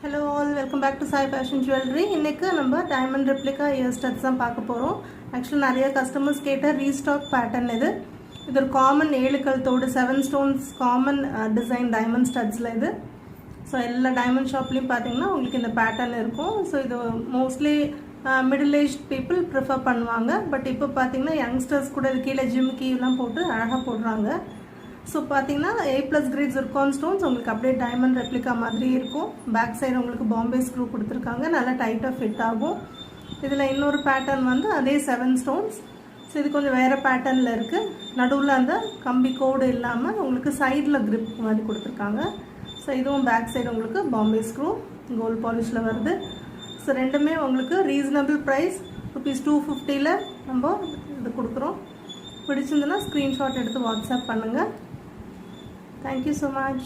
Hello all welcome back to Sai fashion jewellery இன்றைக்கு நம்ம diamond replica year studs தான் பார்க்க போகிறோம் ஆக்சுவலி நிறைய கஸ்டமர்ஸ் கேட்ட ரீஸ்டாக் பேட்டர்ன் இது. இது ஒரு காமன் ஏழு கழுத்தோடு seven stones common design diamond ஸ்டட்ஸில் இது. ஸோ எல்லா டைமண்ட் ஷாப்லேயும் பார்த்தீங்கன்னா உங்களுக்கு இந்த பேட்டர்ன் இருக்கும். ஸோ இது mostly middle age people prefer பண்ணுவாங்க. பட் இப்போ பார்த்தீங்கன்னா யங்ஸ்டர்ஸ் கூட இது கீழே ஜிம் எல்லாம் போட்டு அழகாக போடுறாங்க. ஸோ பார்த்தீங்கன்னா A plus grade zircon stones உங்களுக்கு அப்படியே டைமண்ட் ரெப்ளிகா மாதிரி இருக்கும். பேக் சைடு உங்களுக்கு பாம்பே ஸ்க்ரூ கொடுத்துருக்காங்க. நல்லா டைட்டாக ஃபிட் ஆகும். இதில் இன்னொரு பேட்டர்ன் வந்து அதே செவன் ஸ்டோன்ஸ் ஸோ இது கொஞ்சம் வேறு பேட்டர்னில் இருக்குது நடுவில் அந்த கம்பி கோடு இல்லாமல் உங்களுக்கு சைடில் கிரிப் மாதிரி கொடுத்துருக்காங்க. ஸோ இதுவும் பேக் சைடு உங்களுக்கு பாம்பே ஸ்க்ரூ கோல்ட் பாலிஷில் வருது. ஸோ ரெண்டுமே உங்களுக்கு ரீசனபிள் ப்ரைஸ் ருபீஸ் டூ ஃபிஃப்டியில் நம்ம இது கொடுக்குறோம். பிடிச்சிருந்துன்னா ஸ்க்ரீன்ஷாட் எடுத்து வாட்ஸ்அப் பண்ணுங்கள் Thank you so much.